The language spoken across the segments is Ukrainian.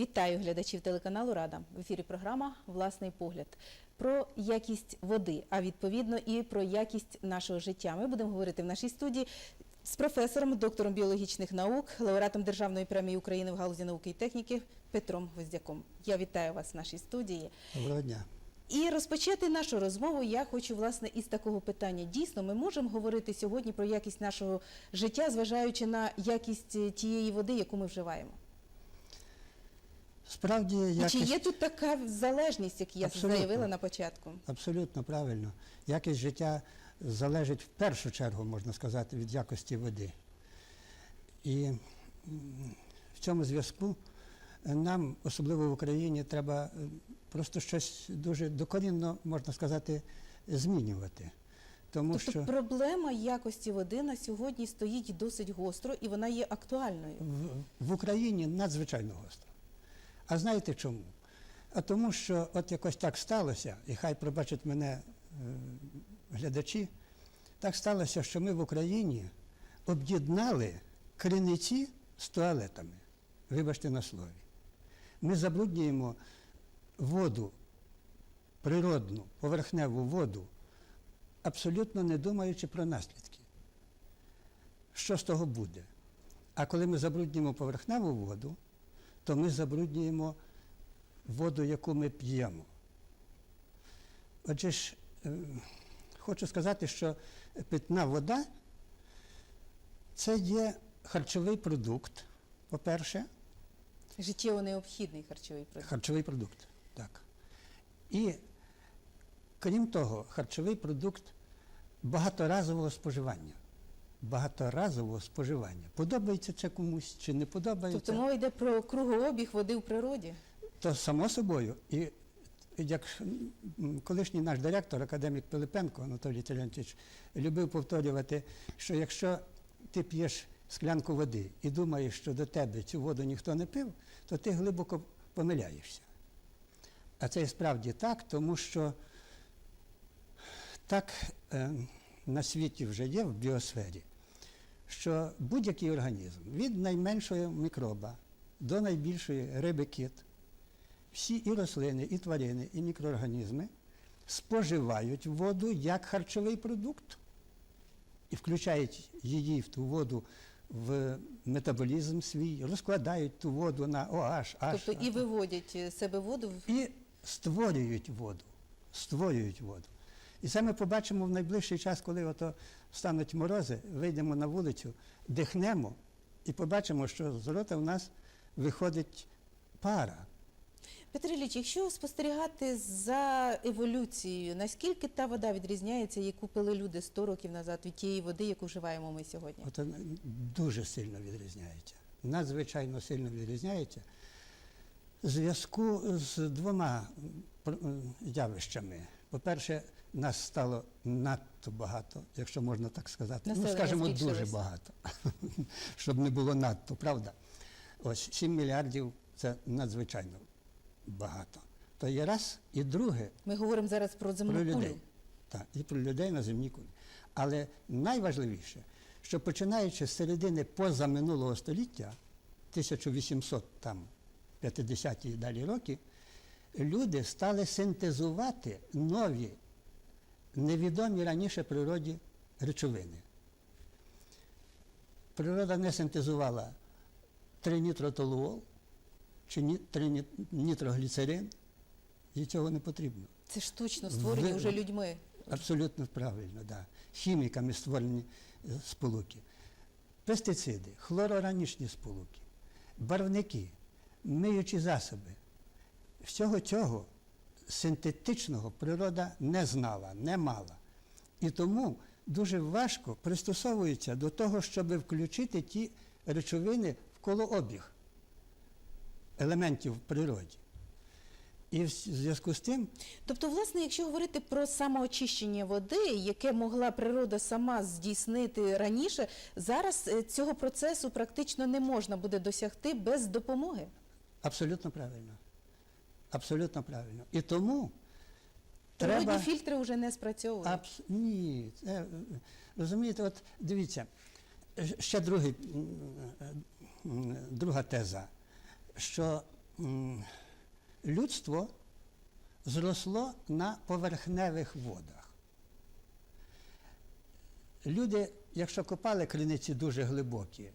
Вітаю глядачів телеканалу Рада. В ефірі програма Власний погляд про якість води, а відповідно і про якість нашого життя. Ми будемо говорити в нашій студії з професором, доктором біологічних наук, лауреатом Державної премії України в галузі науки і техніки Петром Гвоздяком. Я вітаю вас в нашій студії. Доброго дня. І розпочати нашу розмову я хочу власне із такого питання. Дійсно, ми можемо говорити сьогодні про якість нашого життя, зважаючи на якість тієї води, яку ми вживаємо. Справді, якість, чи є тут така залежність, як я Абсолютно. заявила на початку? абсолютно правильно. Якість життя залежить в першу чергу, можна сказати, від якості води. І в цьому зв'язку нам, особливо в Україні, треба е, просто щось дуже докорінно, можна сказати, змінювати. Тому тобто що проблема якості води на сьогодні стоїть досить гостро і вона є актуальною. в, в Україні надзвичайно гостро. А знаєте чому? А тому, що от якось так сталося, і хай пробачать мене е, глядачі, так сталося, що ми в Україні об'єднали криниці з туалетами. Вибачте на слові. Ми забруднюємо воду, природну, поверхневу воду, абсолютно не думаючи про наслідки. Що з того буде? А коли ми забруднюємо поверхневу воду, то ми забруднюємо воду, яку ми п'ємо. Отже ж, е, хочу сказати, що питна вода це є харчовий продукт, по-перше, Життєво необхідний харчовий продукт. харчовий продукт. Так. І крім того, харчовий продукт багаторазового споживання. Багаторазового споживання. Подобається це комусь чи не подобається? Тобто мова йде про кругообіг води в природі. То само собою, і як колишній наш директор, академік Пилипенко Анатолій Терентьович, любив повторювати, що якщо ти п'єш склянку води і думаєш, що до тебе цю воду ніхто не пив, то ти глибоко помиляєшся. А це і справді так, тому що так е, на світі вже є в біосфері, що будь-який організм від найменшого мікроба до найбільшої риби кит, всі і рослини, і тварини, і мікроорганізми споживають воду як харчовий продукт і включають її в ту воду в метаболізм свій, розкладають ту воду на OH, H, Тобто і виводять е, себе воду в і створюють воду. Створюють воду. І це ми побачимо в найближчий час, коли ото стануть морози, вийдемо на вулицю, дихнемо і побачимо, що з рота в нас виходить пара. Петро Ілліч, якщо спостерігати за еволюцією, наскільки та вода відрізняється, яку пили люди 100 років назад від тієї води, яку вживаємо ми сьогодні? От дуже сильно відрізняється. Надзвичайно сильно відрізняється. В зв'язку з двома явищами. По-перше, нас стало надто багато, якщо можна так сказати. Ну, скажімо, дуже багато, щоб не було надто, правда? Ось 7 мільярдів це надзвичайно багато. То є раз, і друге, Ми говоримо зараз про земну про кулю. людей. Так, і про людей на земній кулі. Але найважливіше, що починаючи з середини позаминулого століття, 1800 там 50-ті і далі роки, люди стали синтезувати нові, невідомі раніше природі речовини. Природа не синтезувала тринітротолуол чи ні- тринітрогліцерин, їй цього не потрібно. Це штучно створені Ви- вже людьми. Абсолютно правильно, да. Хіміками створені е, сполуки. Пестициди, хлороранічні сполуки, барвники, миючі засоби. Всього цього синтетичного природа не знала, не мала. І тому дуже важко пристосовується до того, щоб включити ті речовини в колообіг елементів в природі. І в зв'язку з тим Тобто, власне, якщо говорити про самоочищення води, яке могла природа сама здійснити раніше, зараз е, цього процесу практично не можна буде досягти без допомоги. Абсолютно правильно. Абсолютно правильно. І тому Природні треба. фільтри вже не спрацьовують. Абс... Ні, е, розумієте, от дивіться, ще другий, друга теза, що людство зросло на поверхневих водах. Люди, якщо копали криниці дуже глибокі,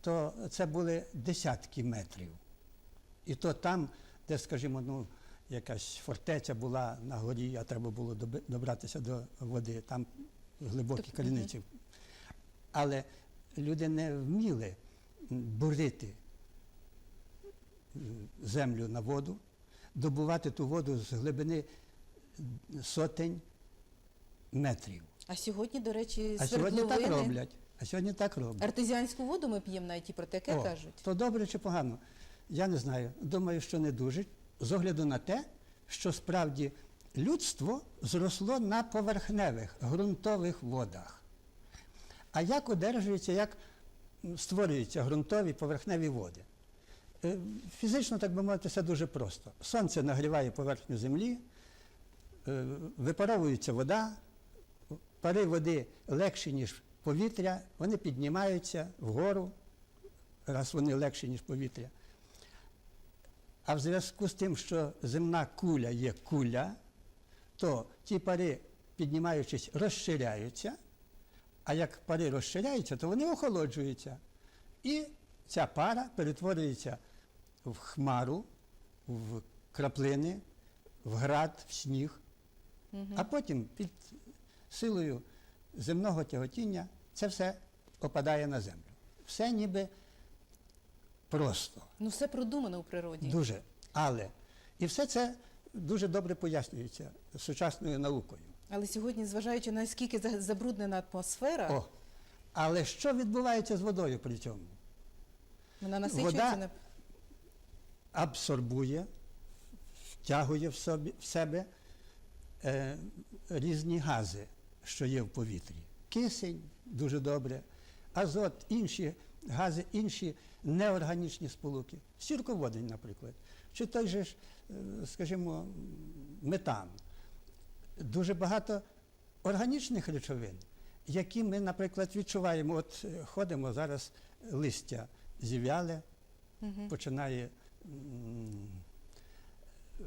то це були десятки метрів. І то там, де, скажімо, ну, якась фортеця була на горі, а треба було добратися до води, там глибокі Тоб- криниці. Але люди не вміли бурити землю на воду, добувати ту воду з глибини сотень метрів. А сьогодні, до речі, А сьогодні так роблять. А сьогодні так роблять. Артезіанську воду ми п'ємо навіть і про таке О, кажуть. То добре чи погано? Я не знаю. Думаю, що не дуже. З огляду на те, що справді людство зросло на поверхневих ґрунтових водах. А як одержується, як створюються ґрунтові поверхневі води? Е, Фізично, так би мовити, все дуже просто. Сонце нагріває поверхню землі, е, випаровується вода, пари води легші, ніж повітря, вони піднімаються вгору, раз вони легші, ніж повітря. А в зв'язку з тим, що земна куля є куля, то ті пари, піднімаючись, розширяються, а як пари розширяються, то вони охолоджуються. І ця пара перетворюється в хмару, в краплини, в град, в сніг. А потім під силою земного тяготіння це все опадає на землю. Все ніби просто, Ну, все продумано у природі. дуже. Але і все це дуже добре пояснюється сучасною наукою. Але сьогодні, зважаючи на скільки забруднена атмосфера, О, але що відбувається з водою при цьому? вона насичується вода- на Абсорбує, втягує в, собі, в себе е, різні гази, що є в повітрі. Кисень дуже добре, азот, інші гази, інші неорганічні сполуки. Сірководень, наприклад, чи той же е, скажімо, метан. Дуже багато органічних речовин, які ми, наприклад, відчуваємо. От е, ходимо зараз листя зів'яле, Мгм. починає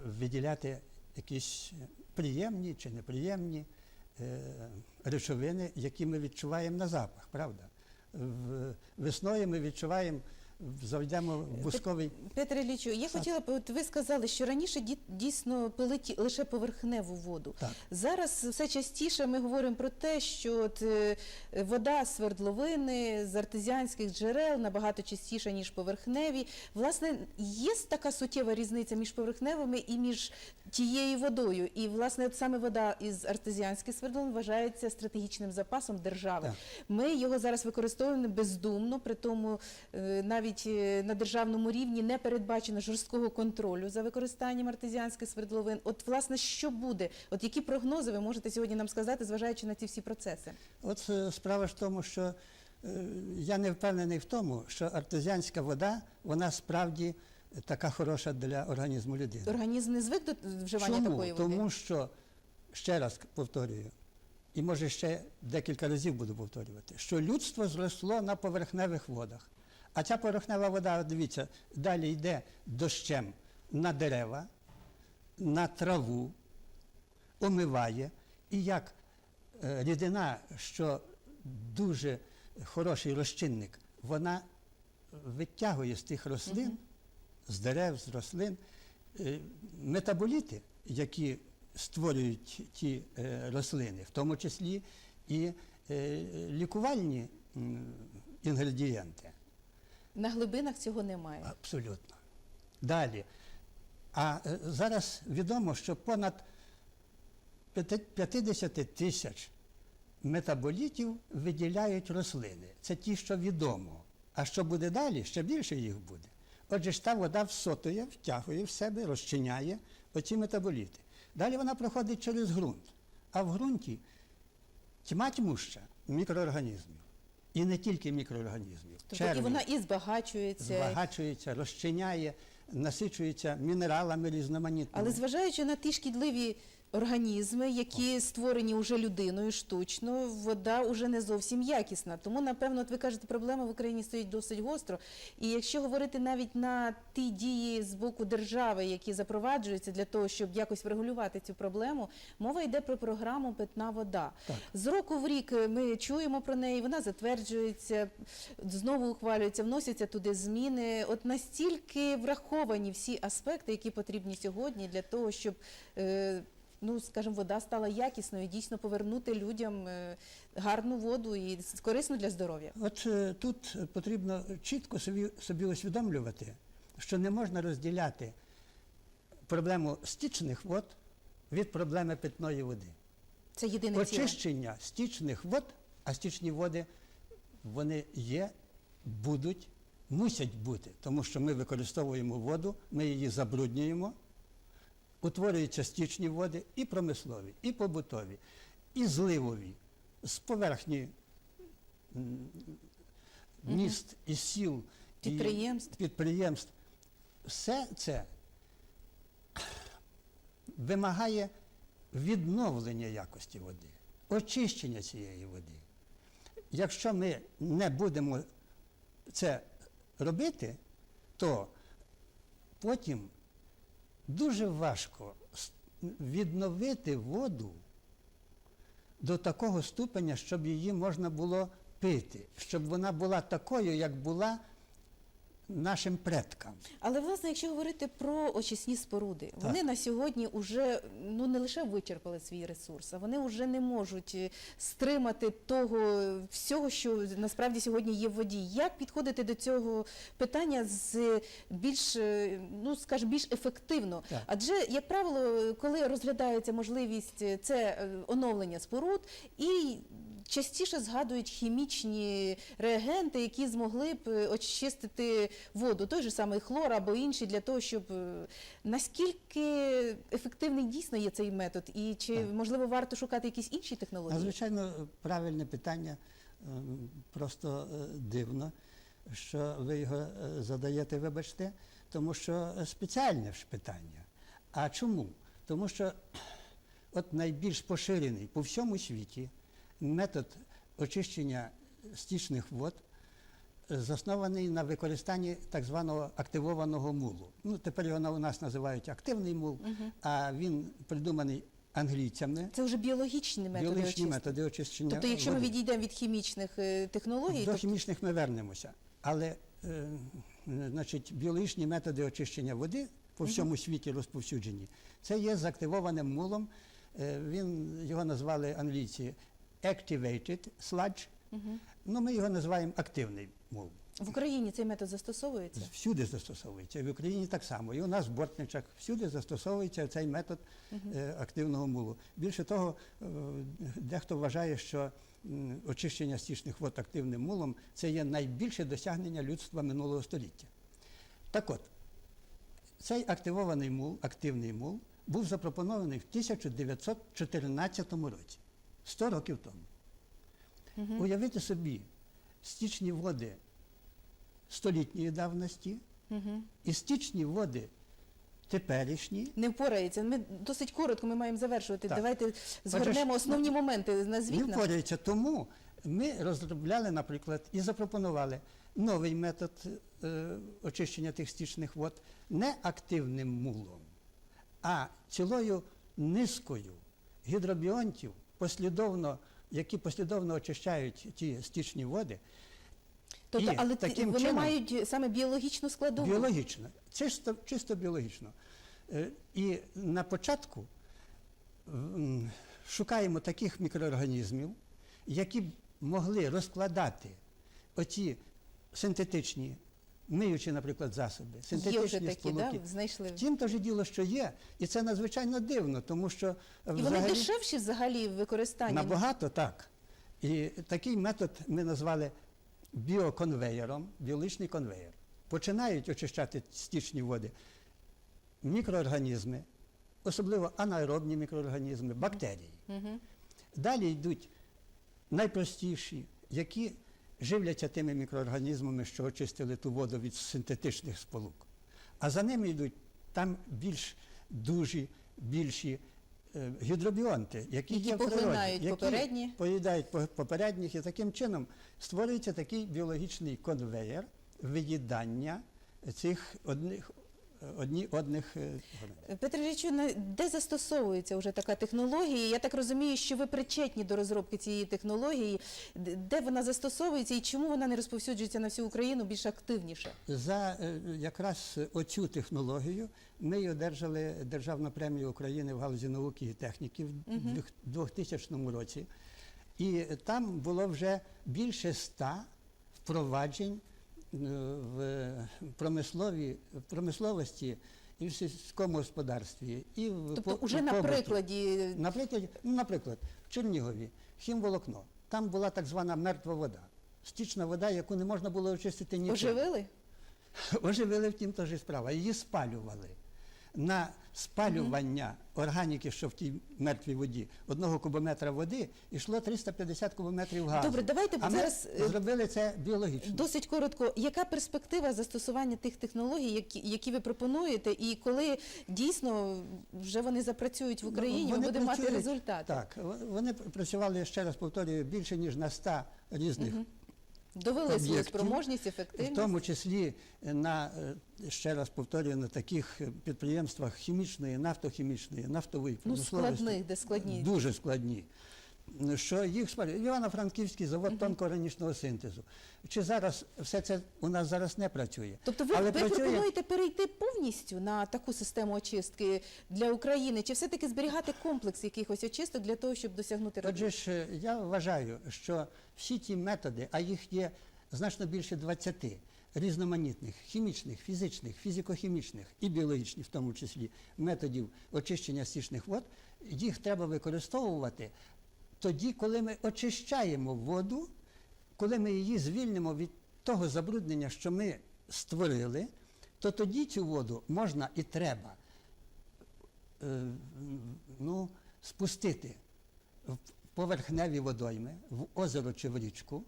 виділяти якісь приємні чи неприємні е, речовини, які ми відчуваємо на запах, правда? Весною ми відчуваємо, зайдемо в бусковий. Петре Іллічу, я хотіла б, от ви сказали, що раніше ді- дійсно пили ті- лише поверхневу воду. Так. Зараз все частіше ми говоримо про те, що от, е, вода з свердловини, з артезіанських джерел набагато частіша, ніж поверхневі. Власне, є така суттєва різниця між поверхневими і між тією водою. І, власне, от саме вода із артезіанських свердловин вважається стратегічним запасом держави. Так. Ми його зараз використовуємо бездумно, при тому е, навіть е, на державному рівні не передбачено жорсткого контролю за використанням артезіанських свердловин. От, власне, що буде? От які прогнози ви можете сьогодні нам сказати, зважаючи на ці всі процеси? От е, справа ж в тому, що е, я не впевнений в тому, що артезіанська вода, вона справді така хороша для організму людини. Організм не звик до вживання Чому? такої води? Тому що, ще раз повторюю, і може ще декілька разів буду повторювати, що людство зросло на поверхневих водах. А ця поверхнева вода, дивіться, далі йде дощем на дерева, на траву, омиває. І як е, рідина, що дуже хороший розчинник, вона витягує з тих рослин, з дерев, з рослин, е, метаболіти, які створюють ті е, рослини, в тому числі і лікувальні інгредієнти. На глибинах цього немає. Абсолютно. Далі. А е, зараз відомо, що понад 50 тисяч метаболітів виділяють рослини. Це ті, що відомо. А що буде далі, ще більше їх буде. Отже ж та вода всотує, втягує в себе, розчиняє оці метаболіти. Далі вона проходить через ґрунт. А в ґрунті тьма тьмуща мікроорганізмів. І не тільки мікроорганізмів. Тобто і вона і збагачується. збагачується, розчиняє, насичується мінералами різноманітними. Але зважаючи на ті шкідливі організми, які створені уже людиною штучно, вода вже не зовсім якісна. Тому, напевно, от ви кажете, проблема в Україні стоїть досить гостро. І якщо говорити навіть на ті дії з боку держави, які запроваджуються для того, щоб якось врегулювати цю проблему, мова йде про програму Питна вода. Так. З року в рік е, ми чуємо про неї, вона затверджується, знову ухвалюється, вносяться туди зміни. От настільки враховані всі аспекти, які потрібні сьогодні для того, щоб. Ну, скажімо, вода стала якісною, дійсно повернути людям е, гарну воду і корисну для здоров'я. От е, тут потрібно чітко собі, собі усвідомлювати, що не можна розділяти проблему стічних вод від проблеми питної води. Це єдине ціле. Очищення стічних вод, а стічні води вони є, будуть, мусять бути, тому що ми використовуємо воду, ми її забруднюємо, утворюються стічні води і промислові, і побутові, і зливові, з поверхні міст і сіл, і Підприємств. підприємств. Все це вимагає відновлення якості води, очищення цієї води. Якщо ми не будемо це робити, то потім дуже важко відновити воду до такого ступеня, щоб її можна було пити, щоб вона була такою, як була нашим предкам. Але власне, якщо говорити про очисні споруди, вони на сьогодні вже ну не лише вичерпали свій ресурс, а вони вже не можуть е, стримати того всього, що насправді сьогодні є в воді. Як підходити до цього питання з більш е, ну скажімо, більш ефективно? Так. Адже, як правило, коли розглядається можливість е, це оновлення споруд і частіше згадують хімічні реагенти, які змогли б очистити воду, той же самий хлор або інші, для того, щоб е, наскільки ефективний дійсно є цей метод, і чи Так. можливо варто шукати якісь інші технології? Надзвичайно правильне питання, ем, просто е, дивно, що ви його е, задаєте, вибачте, тому що е, спеціальне ж питання. А чому? Тому що от найбільш поширений по всьому світі метод очищення стічних вод е, заснований на використанні так званого активованого мулу. Ну, тепер його у нас називають активний мул, а він придуманий англійцями. Це вже біологічні методи Біологічні очистки. методи очищення. Тобто, якщо ми відійдемо від хімічних е, технологій, до тобто, хімічних ми вернемося. Але е, значить, біологічні методи очищення води по всьому світі розповсюджені. Це є з активованим мулом. Е, він, його назвали англійці activated sludge. Ну, ми його називаємо активний мул. в Україні цей метод застосовується. Всюди застосовується. В Україні так само. І у нас в Бортничах всюди застосовується цей метод е, активного мулу. Більше того, е, дехто вважає, що очищення стічних вод активним мулом це є найбільше досягнення людства минулого століття. Так от, цей активований мул, активний мул, був запропонований в 1914 році, 100 років тому. Уявити собі, стічні води столітньої давності Угу. і стічні води теперішні. Не впорається. Ми досить коротко ми маємо завершувати. Так. Давайте Отже згорнемо ж, основні ну, моменти. Не Назвіть нам. впораються. Тому ми розробляли, наприклад, і запропонували новий метод е, очищення тих стічних вод не активним мулом, а цілою низкою гідробіонтів, послідовно, які послідовно очищають ті стічні води. Тобто, І але таким вони чином- мають саме біологічну складову. Біологічно, чисто, чисто біологічно. Е, І на початку шукаємо таких мікроорганізмів, які б могли розкладати оці синтетичні, миючі, наприклад, засоби, Є вже синтетичні такі, сполуки. да? знайшли. Втім, то ж діло, що є, і це надзвичайно дивно, тому що е, І вони дешевші взагалі в використанні. набагато так. І такий метод ми назвали біоконвеєром, біологічний конвеєр. Починають очищати стічні води мікроорганізми, особливо анаеробні мікроорганізми, бактерії. Мгм. Далі йдуть найпростіші, які живляться тими мікроорганізмами, що очистили ту воду від синтетичних сполук. А за ними йдуть там більш дужі, більші гідробіонти, які, Які є в природі, які попередні. поїдають попередніх, і таким чином створюється такий біологічний конвеєр виїдання цих одних, одні одних е, органів. Петре Річу, де застосовується вже така технологія? Я так розумію, що ви причетні до розробки цієї технології. Де вона застосовується і чому вона не розповсюджується на всю Україну більш активніше? За е, якраз оцю технологію ми одержали Державну премію України в галузі науки і техніки в двох- 2000 році. І там було вже більше ста впроваджень в промислові, промисловості і в сільському господарстві. І в Тобто, по- уже в на прикладі ну, наприклад, в Чернігові хімволокно. Там була так звана мертва вода. Стічна вода, яку не можна було очистити нічим. оживили? Оживили втім теж і справа. Її спалювали. На спалювання органіки, що в тій мертвій воді, одного кубометра води йшло 350 кубометрів газу. Добре, давайте а ми зараз, е, зробили це біологічно. Досить коротко, яка перспектива застосування тих технологій, які, які ви пропонуєте, і коли дійсно вже вони запрацюють в Україні, Ну, ми будемо мати працюють- результати? Так, вони працювали, ще раз повторюю, більше ніж на 100 різних Довели свою спроможність, ефективність. В тому числі на е, ще раз повторюю на таких підприємствах хімічної, нафтохімічної, нафтової Ну, промисловості. складних, де складні. Дуже складні. Що їх спалюють. Івано-Франківський завод тонкоорганічного синтезу. Чи зараз все це у нас зараз не працює? Тобто ви, Але ви працює- пропонуєте перейти повністю на таку систему очистки для України, чи все-таки зберігати комплекс якихось очисток для того, щоб досягнути Отже ж, я вважаю, що всі ті методи, а їх є значно більше 20 різноманітних хімічних, фізичних, фізико-хімічних і біологічних, в тому числі, методів очищення стічних вод, їх треба використовувати тоді, коли ми очищаємо воду, коли ми її звільнимо від того забруднення, що ми створили, то тоді цю воду можна і треба е, ну, спустити в поверхневі водойми, в озеро чи в річку,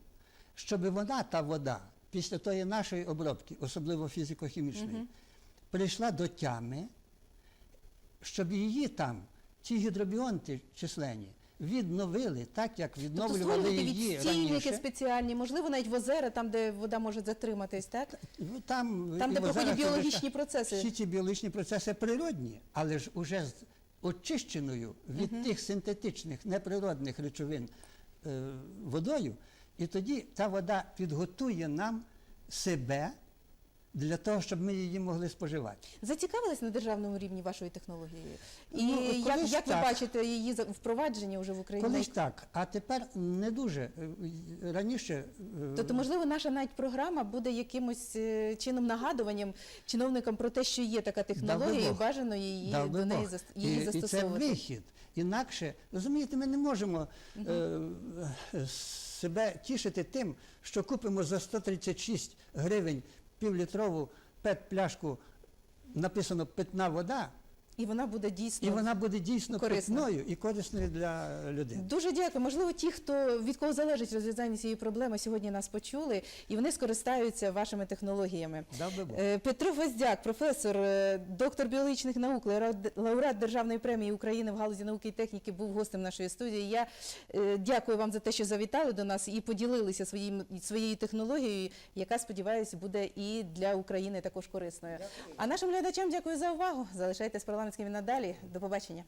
щоб вона, та вода, після тої нашої обробки, особливо фізико-хімічної, прийшла до тями, щоб її там, ці гідробіонти численні, відновили так, як Тобто відновлювали створювати її відстійники раніше. спеціальні, можливо, навіть в озера, там, де вода може затриматись, так? Там, Там, де проходять біологічні процеси. Всі ці біологічні процеси природні, але ж уже з очищеною від тих синтетичних неприродних речовин е, водою, і тоді та вода підготує нам себе для того, щоб ми її могли споживати. Зацікавились на державному рівні вашою технологією? І Ну, як, як ви бачите її за- впровадження вже в Україні? Колись так, а тепер не дуже. Е, Раніше е, Тобто, можливо, наша навіть програма буде якимось е, чином нагадуванням чиновникам про те, що є така технологія, і бажано її Дав до неї Бог. її і, і це вихід. Інакше, розумієте, ми не можемо е, е, себе тішити тим, що купимо за 136 гривень півлітрову пет-пляшку, написано питна вода, І вона буде дійсно і вона буде дійсно корисна. питною і корисною для людини. Дуже дякую. Можливо, ті, хто від кого залежить розв'язання цієї проблеми, сьогодні нас почули, і вони скористаються вашими технологіями. Дав. Е, Петро Гвоздяк, професор, е, доктор біологічних наук, лауреат- Державної премії України в галузі науки і техніки, був гостем нашої студії. Я е, дякую вам за те, що завітали до нас і поділилися своїм, своєю технологією, яка, сподіваюся, буде і для України також корисною. А нашим глядачам дякую за увагу. Залишайтесь парламентськими надалі. До побачення.